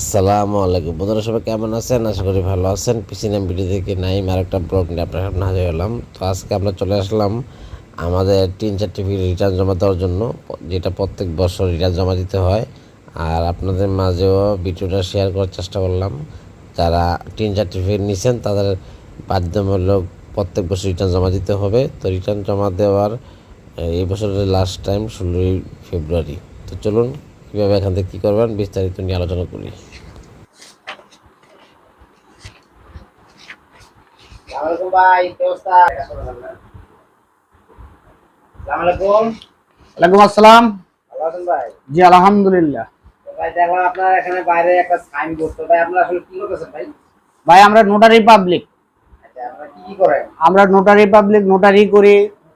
আসসালামু আলাইকুম। বন্ধুরা, সবাই কেমন আছেন? আশা করি ভালো আছেন। পিসিনাম ভিডিও থেকে নাইম আর একটা ব্লগ নিয়ে আপনার সামনে হাজির হলাম। তো আজকে আমরা চলে আসলাম আমাদের তিন সার্টিফিকেট রিটার্ন জমা দেওয়ার জন্য, যেটা প্রত্যেক বছর রিটার্ন জমা দিতে হয়। আর আপনাদের মাঝেও ভিডিওটা শেয়ার করার চেষ্টা করলাম। যারা তিন সার্টিফিকেট নিয়েছেন তাদের বাধ্যতামূলক প্রত্যেক বছর রিটার্ন জমা দিতে হবে। তো রিটার্ন জমা দেওয়ার, এই বছরের লাস্ট টাইম ষোলোই ফেব্রুয়ারি তো চলুন কীভাবে এখান থেকে কী করবেন বিস্তারিত নিয়ে আলোচনা করি। আসসালামাইকুম ভাই কি অবস্থা? আসসালামাইকুম ওয়ালাইকুম আসসালাম। ভালো আছেন ভাই? জি আলহামদুলিল্লাহ। ভাই দেখলাম আপনার এখানে বাইরে একটা সাইন বোর্ড তো। ভাই আপনারা আসলে কি করতেছেন ভাই? ভাই আমরা নোটারি পাবলিক আচ্ছা আপনারা কি কি করেন? আমরা নোটারি পাবলিক নোটারি করি।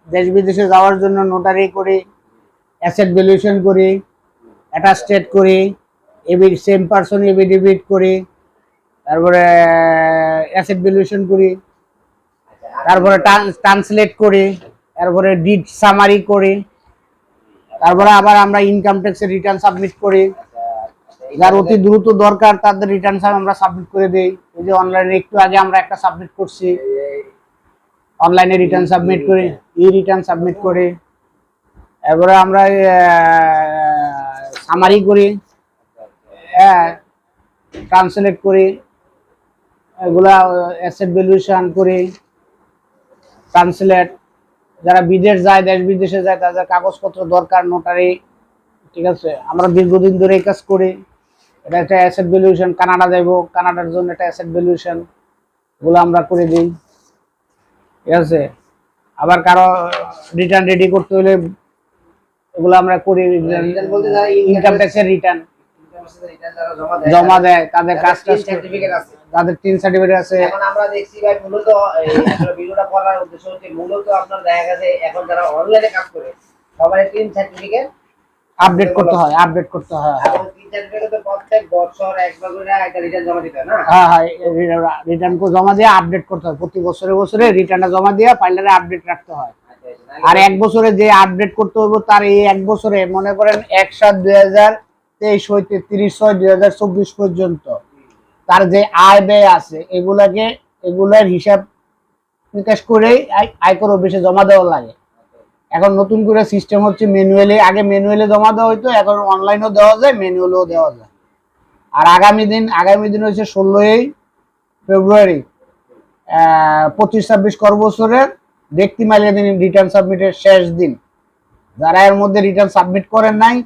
দেশ বিদেশে যাওয়ার জন্য নোটারি করি। অ্যাসেট ভ্যালুয়েশন করি। অ্যাটাস্টেড করি এবি সেম পারসন এভিডেভিট করি, তারপরে অ্যাসেট ভ্যালুয়েশন করি, তারপরে ট্রান্সলেট করি, তারপরে ডিড সামারি করি, তারপরে আবার আমরা ইনকাম ট্যাক্সের রিটার্ন সাবমিট করি। যার অতি দ্রুত দরকার তাদের রিটার্ন আমরা সাবমিট করে দেই। এই যে অনলাইনে একটু আগে আমরা একটা সাবমিট করছি। অনলাইনে রিটার্ন সাবমিট করি ই রিটার্ন সাবমিট করি। এরপরে আমরা সামারি করি হ্যাঁ ট্রান্সলেট করি, এগুলা অ্যাসেট ভ্যালুয়েশন করি ট্রান্সলেট যারা বিদেশ যায়, দেশ বিদেশে যায়, তাদের কাগজপত্র দরকার নোটারি ঠিক আছে? আমরা দীর্ঘদিন ধরে এই কাজ করি, এটা একটা অ্যাসেট ভ্যালুয়েশন কানাডা যাইব, কানাডার জন্য একটা অ্যাসেট ভ্যালুয়েশনগুলো আমরা করে দিই, ঠিক আছে? আবার কারও রিটার্ন রেডি করতে হলে এগুলো আমরা করি ইনকাম ট্যাক্সের রিটার্ন জমা দেয় তাদের তিন তাদের তিন সার্টিফিকেট আছে। এখন আমরা দেখছি ভাই মূলত এই ভিডিওটা করার উদ্দেশ্য হচ্ছে মূলত আপনার দেখা গেছে এখন যারা অনলাইনে কাজ করে সবাই তিন সার্টিফিকেট আপডেট করতে হয় আপডেট করতে হয় হ্যাঁ। রিটার্ন জমা দিতে হয় না? হ্যাঁ হ্যাঁ রিটার্ন জমা দিয়ে আপডেট করতে হয়। প্রতি বছরে বছরে রিটার্নটা জমা দিয়ে ফাইলারে আপডেট রাখতে হয়। আর এক বছরে যে আপডেট করতে হবে তার এই এক বছরে, মনে করেন এক সাত দুই হাজার তেইশ হইতে তিরিশ ছয় দুই হাজার চব্বিশ পর্যন্ত। তার যে আয় ব্যয় আছে, এগুলাকে, এগুলার হিসাব নিকাশ করেই আয়কর অফিসে জমা দেওয়া লাগে। এখন নতুন করে সিস্টেম হচ্ছে ম্যানুয়ালি আগে ম্যানুয়ালি জমা দেওয়া হইতো, এখন অনলাইনেও দেওয়া যায় ম্যানুয়ালও দেওয়া যায়। আর আগামী দিন আগামী দিন হচ্ছে ষোলোই ফেব্রুয়ারি পঁচিশ ছাব্বিশ কর বছরের ব্যক্তি মালিকা দিন রিটার্ন সাবমিটের শেষ দিন। যারা এর মধ্যে রিটার্ন সাবমিট করেন নাই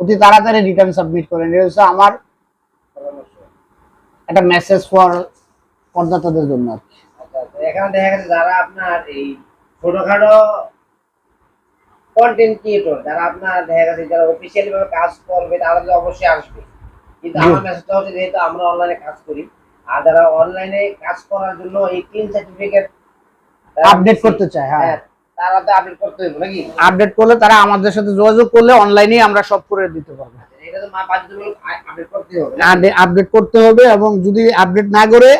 অতি তাড়াতাড়ি রিটার্ন সাবমিট করেন। এটা হচ্ছে আমার একটা মেসেজ ফর করদাতাদের জন্য আর কি। আচ্ছা, এখানে দেখা গেছে যারা আপনার এই ছোটখাটো কন্টেন্ট ক্রিয়েটর যারা আপনার দেখা গেছে যারা অফিসিয়ালি ভাবে কাজ করবে তারা তো অবশ্যই আসবে। কিন্তু আমার মেসেজটা হচ্ছে যেহেতু আমরা অনলাইনে কাজ করি আর যারা অনলাইনে কাজ করার জন্য এই তিন সার্টিফিকেট আপডেট করতে চায় হ্যাঁ। তারা তো আপডেট করতে হবে নাকি? আপডেট করলে তারা আমাদের সাথে যোগাযোগ করলে অনলাইনেই আমরা সব করে দিতে পারব। এটা তো মা বাধ্যতামূলক আপডেট করতে হবে? আপডেট করতে হবে এবং যদি আপডেট না করে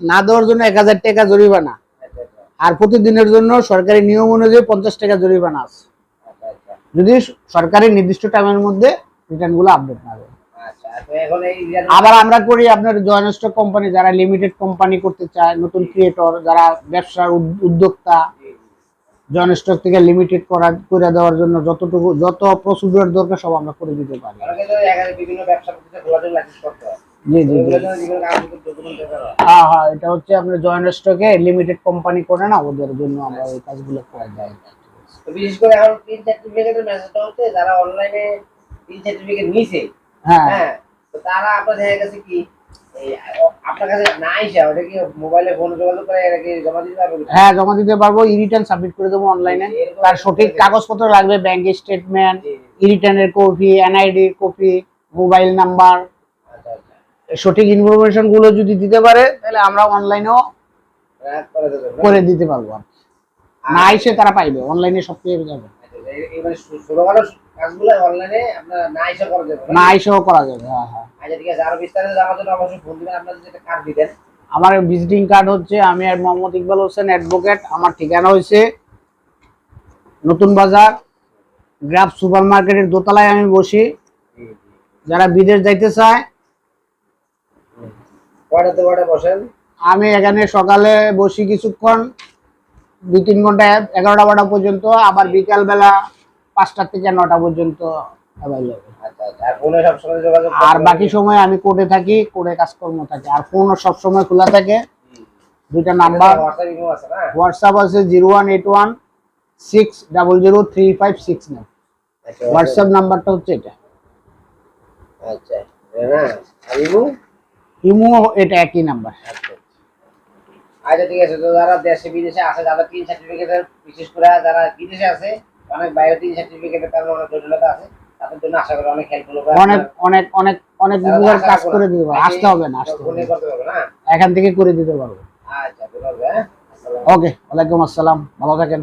না দেওয়ার জন্য এক হাজার টাকা জরিমানা। আর প্রতিদিনের জন্য সরকারি নিয়ম অনুযায়ী পঞ্চাশ টাকা জরিমানা আছে। আচ্ছা, আচ্ছা, যদি সরকারি নির্দিষ্ট টাইমের মধ্যে রিটার্নগুলো আপডেট না আবার আমরা করি আপনার জয়েন্ট স্টক কোম্পানি যারা লিমিটেড কোম্পানি করতে চায় নতুন ক্রিয়েটর যারা ব্যবসার উদ্যোক্তা জয়েন্ট স্টক থেকে লিমিটেড করা করে দেওয়ার জন্য যতটুকু যত দরকার সব আমরা করে দিতে পারি। বিভিন্ন ব্যবসা হয়। জি জি হয়। এটা হচ্ছে আপনার লিমিটেড কোম্পানি করে না ওদের জন্য আমরা এই কাজগুলো করে দেয় বিশেষ করে এখন তিন সার্টিফিকেটের মেসেজটা হচ্ছে যারা অনলাইনে তিন সার্টিফিকেট নিছে হ্যাঁ। হ্যাঁ তারা আপনার দেখা গেছে কি আপনার কাছে না আইসা ওটা কি মোবাইলে ফোন যোগাযোগ করে এটা কি জমা দিতে পারবে? হ্যাঁ জমা দিতে পারব ই রিটার্ন সাবমিট করে দেবো অনলাইনে তার সঠিক কাগজপত্র লাগবে ব্যাংক স্টেটমেন্ট ই রিটার্নের copy NID copy mobile number সঠিক ইনফরমেশনগুলো যদি দিতে পারে তাহলে আমরা অনলাইনেও করে দিতে পারব। না এসে তারা পাইবে অনলাইনে সব পেয়ে যাবে। আচ্ছা, কাজগুলো অনলাইনে আপনার না আইসা করা যাবে না? করা যাবে হ্যাঁ হ্যাঁ। আচ্ছা ঠিক আছে। আরও বিস্তারিত জানার জন্য অবশ্যই ফোন দিবেন। যেটা কার্ড দিবেন আমার ভিজিটিং কার্ড হচ্ছে আমি মোহাম্মদ ইকবাল হোসেন অ্যাডভোকেট আমার ঠিকানা হয়েছে নতুন বাজার গ্রাফ সুপার মার্কেটের দোতলায় আমি বসি। যারা বিদেশ যাইতে চায় কয়টাতে কয়টা বসেন? আমি এখানে সকালে বসি কিছুক্ষণ দুই তিন ঘণ্টা এগারোটা বারোটা পর্যন্ত। আবার বিকাল বেলা পাঁচটা থেকে নটা পর্যন্ত। আচ্ছা আচ্ছা আর ফোনে বাকি সময় আমি কোর্টে থাকি কোর্টে কাজকর্ম থাকে। আর ফোনও সবসময় খোলা থাকে। দুইটা নাম্বার হোয়াটসঅ্যাপ আছে zero one eight one six double zero three five six nine আচ্ছা হোয়াটসঅ্যাপ নাম্বারটা হচ্ছে এটা। আচ্ছা এটা না? আর ইমো ইমো এটা একই নাম্বার আচ্ছা আচ্ছা। ঠিক আছে। তো যারা দেশে বিদেশে আছে যারা তিন সার্টিফিকেটের বিশেষ করে যারা বিদেশে আছে অনেক সার্টিফিকেটের কারণে অনেক জটিলতা আছে তাদের জন্য আশা করি অনেক হবে অনেক অনেক অনেক অনেক বিভাগের কাজ করে দিতে পারব আসতে হবে না আসতে হবে এখান থেকে করে দিতে পারব। আচ্ছা হ্যাঁ? ওকে ওয়ালাইকুম আসসালাম ভালো থাকেন।